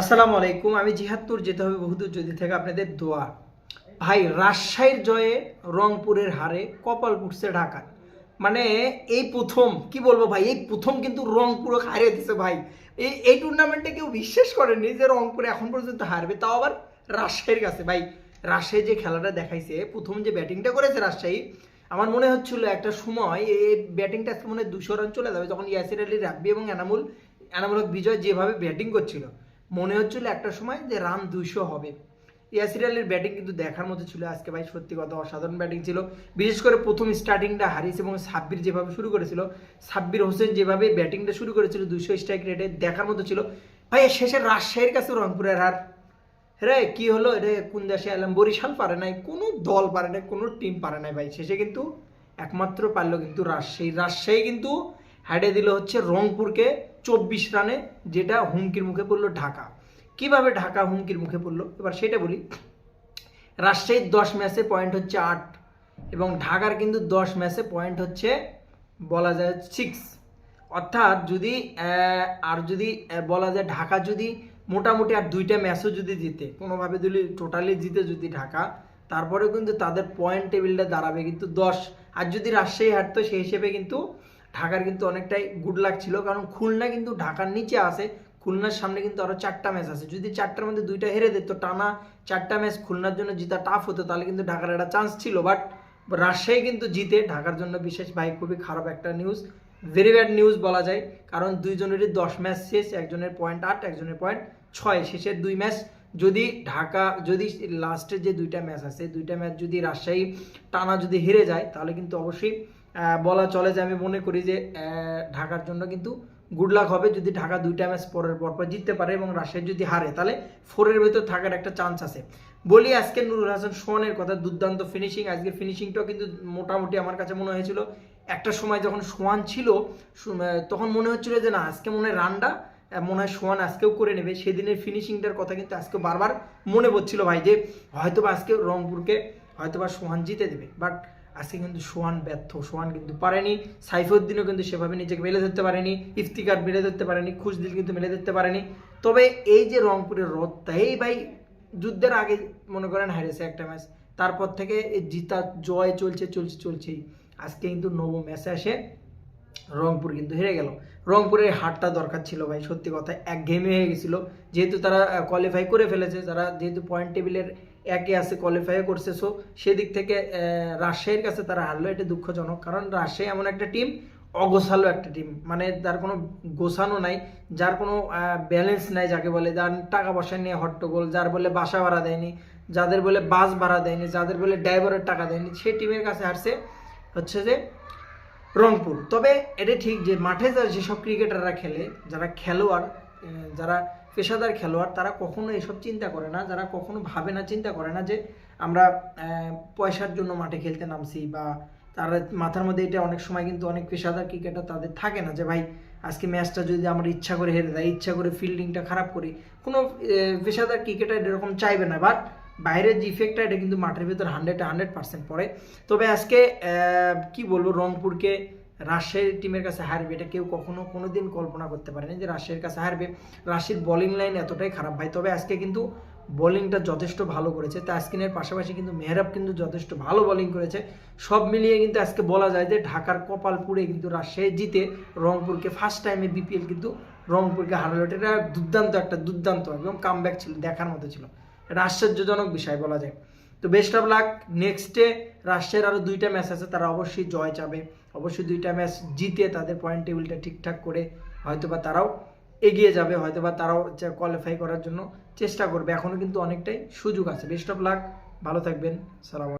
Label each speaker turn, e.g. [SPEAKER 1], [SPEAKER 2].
[SPEAKER 1] আসসালামু আলাইকুম, আমি জিহাত্তুর যেতে হবে বহুদূর যদি থেকে আপনাদের দোয়া। ভাই, রাজশাহীর জয়ে রংপুরের হারে কপাল পুড়ছে ঢাকা মানে এই প্রথম, কি বলব ভাই, এই প্রথম কিন্তু রংপুর হারিয়ে দিছে ভাই। এই এই টুর্নামেন্টে কেউ বিশ্বাস করেনি যে রংপুর এখন পর্যন্ত হারবে, তাও আবার রাজশাহীর কাছে। ভাই, রাজশাহী যে খেলাটা দেখাইছে, প্রথম যে ব্যাটিংটা করেছে রাজশাহী, আমার মনে হচ্ছিল একটা সময় এই ব্যাটিংটা মনে হয় দুশো রান চলে যাবে, যখন ইয়াসির আলী রাব্বি এবং এনামুল এনামূলক বিজয় যেভাবে ব্যাটিং করছিল। মনে হচ্ছিল একটা সময় যে রান দুইশো হবে। ইয়াসির আলীর ব্যাটিং কিন্তু দেখার মতো ছিল আজকে ভাই, সত্যি কথা, অসাধারণ ব্যাটিং ছিল। বিশেষ করে প্রথম স্টার্টিংটা হারিস এবং সাব্বির যেভাবে শুরু করেছিল, সাব্বির হোসেন যেভাবে ব্যাটিংটা শুরু করেছিল দুইশো স্ট্রাইক রেটে দেখার মতো ছিল। ভাই শেষে রাজশাহীর কাছে রংপুরের হার। রে, কি হলো? রে, কোন দেশে এলাম? বরিশাল পারে নাই, কোনো দল পারে নাই, কোনো টিম পারে নাই ভাই। শেষে কিন্তু একমাত্র পারল কিন্তু রাজশাহী। রাজশাহী কিন্তু হারিয়ে দিল হচ্ছে রংপুরকে। চব্বিশ রানে যেটা হুমকির মুখে পড়ল ঢাকা। কীভাবে ঢাকা হুমকির মুখে পড়ল? এবার সেটা বলি। রাজশাহীর দশ ম্যাচে পয়েন্ট হচ্ছে আট এবং ঢাকার কিন্তু দশ ম্যাচে পয়েন্ট হচ্ছে বলা যায় সিক্স অর্থাৎ যদি আর যদি বলা যায় ঢাকা যদি মোটামুটি আর দুইটা ম্যাচও যদি জিতে, কোনোভাবে যদি টোটালি জিতে যদি ঢাকা, তারপরেও কিন্তু তাদের পয়েন্ট টেবিলটা দাঁড়াবে কিন্তু দশ। আর যদি রাজশাহী হারতো, সেই হিসেবে কিন্তু ঢাকার কিন্তু অনেকটাই গুড লাক ছিল, কারণ খুলনা কিন্তু ঢাকার নিচে আছে, খুলনার সামনে কিন্তু আরও চারটা ম্যাচ আছে। যদি চারটার মধ্যে দুইটা হেরে দিত টানা চারটা ম্যাচ খুলনার জন্য জিতা টাফ হতো, তাহলে কিন্তু ঢাকার একটা চান্স ছিল। বাট রাজশাহী কিন্তু জিতে, ঢাকার জন্য বিশেষ ভাই, খুবই খারাপ একটা নিউজ ভেরি ব্যাড নিউজ বলা যায়। কারণ দুইজনেরই দশ ম্যাচ শেষ, একজনের পয়েন্ট আট, একজনের পয়েন্ট ছয়, শেষের দুই ম্যাচ যদি ঢাকা, যদি লাস্টের যে দুইটা ম্যাচ আছে, দুইটা ম্যাচ যদি রাজশাহী টানা যদি হেরে যায়, তাহলে কিন্তু অবশ্যই বলা চলে যে আমি মনে করি যে ঢাকার জন্য কিন্তু গুড লাক হবে যদি ঢাকা দুইটা ম্যাচ পরের পর জিততে পারে এবং রাজশাহী যদি হারে, তাহলে ফোরের ভেতর থাকার একটা চান্স আছে। বলি আজকে নুরুল হাসান সোহানের কথা, দুর্দান্ত ফিনিশিং আজকের ফিনিশিংটাও কিন্তু মোটামুটি আমার কাছে মনে হয়েছিল। একটা সময় যখন সোহান ছিল তখন মনে হচ্ছিল যে না, আজকে মনে হয় রানটা মনে হয় সোহান আজকেও করে নেবে। সেদিনের ফিনিশিংটার কথা কিন্তু আজকে বারবার মনে পড়ছিল ভাই যে, হয়তোবা আজকে রংপুরকে, হয়তোবা সোহান জিতে দেবে। বাট আজকে কিন্তু সোয়ান ব্যর্থ। সোয়ান কিন্তু পারেনি, সাইফুদ্দিনও কিন্তু সেভাবে নিজেকে মেলে ধরতে পারেনি, ইফতিকার মেলে ধরতে পারেনি, খুশদিল কিন্তু মেলে ধরতে পারেনি। তবে এই যে রংপুরের রথটা, এই ভাই যুদ্ধের আগে মনে করেন হারিয়েছে একটা ম্যাচ তারপর থেকে জিতা জয় চলছে চলছে, চলছেই। আজকে কিন্তু নব ম্যাচে আসে। রংপুর কিন্তু হেরে গেল। রংপুরের হারটা দরকার ছিল ভাই, সত্যি কথা এক গেমে হয়ে গেছিল। যেহেতু তারা কোয়ালিফাই করে ফেলেছে তারা যেহেতু পয়েন্ট টেবিলের একে আছে কোয়ালিফাই করছে সো সেদিক থেকে রাজশাহীর কাছে তারা হারলো, এটা দুঃখজনক। কারণ রাজশাহী এমন একটা টিম অগোছালো একটা টিম মানে যার কোনো গোছানো নাই, যার কোনো ব্যালেন্স নাই যাকে বলে, যার টাকা পয়সা নিয়ে হট্টগোল যার বলে বাসা ভাড়া দেয়নি, যাদের বলে বাস ভাড়া দেয়নি, যাদের বলে ড্রাইভারের টাকা দেয়নি সেই টিমের কাছে হারছে, হচ্ছে যে রংপুর। তবে এটা ঠিক যে মাঠে যারা যেসব ক্রিকেটাররা খেলে, যারা খেলোয়াড় যারা পেশাদার খেলোয়াড়, তারা কখনো এসব চিন্তা করে না। যারা কখনো ভাবে না, চিন্তা করে না যে আমরা পয়সার জন্য মাঠে খেলতে নামছি বা তারা মাথার মধ্যে এটা অনেক সময় কিন্তু অনেক পেশাদার ক্রিকেটার তাদের থাকে না যে, ভাই, আজকে ম্যাচটা যদি আমরা ইচ্ছা করে হেরে দেয় ইচ্ছা করে ফিল্ডিংটা খারাপ করি। কোনো পেশাদার ক্রিকেটার এরকম চাইবে না। বাট বাইরের যে ইফেক্টটা এটা কিন্তু মাঠের ভিতর হান্ড্রেড হান্ড্রেড পার্সেন্ট পড়ে। তবে আজকে কি বলব, রংপুরকে রাজশাহীর টিমের কাছে হারবে এটা কেউ কখনো কোনো দিন কল্পনা করতে পারেনি যে রাজশাহীর কাছে হারবে রাশির বোলিং লাইন এতটাই খারাপ। ভাই, তবে আজকে কিন্তু বোলিংটা যথেষ্ট ভালো করেছে। তাস্কিনের পাশাপাশি কিন্তু মেহরাব কিন্তু যথেষ্ট ভালো বোলিং করেছে। সব মিলিয়ে কিন্তু আজকে বলা যায় যে ঢাকার কপাল পুড়ে কিন্তু রাজশাহী জিতে রংপুরকে ফার্স্ট টাইমে বিপিএল কিন্তু রংপুরকে হারালো। এটা দুর্দান্ত, একটা দুর্দান্ত, একদম কামব্যাক ছিল, দেখার মতো ছিল। এটা আশ্চর্যজনক বিষয় বলা যায়। তো বেস্ট অফ লাক নেক্সটে রাশিয়ার আরও দুইটা ম্যাচ আছে, তারা অবশ্যই জয় চাবে। অবশ্যই দুইটা ম্যাচ জিতে তাদের পয়েন্ট টেবিলটা ঠিকঠাক করে হয়তোবা তারাও এগিয়ে যাবে, হয়তোবা তারাও কোয়ালিফাই করার জন্য চেষ্টা করবে। এখনও কিন্তু অনেকটাই সুযোগ আছে। বেস্ট অফ লাক ভালো থাকবেন, সালাম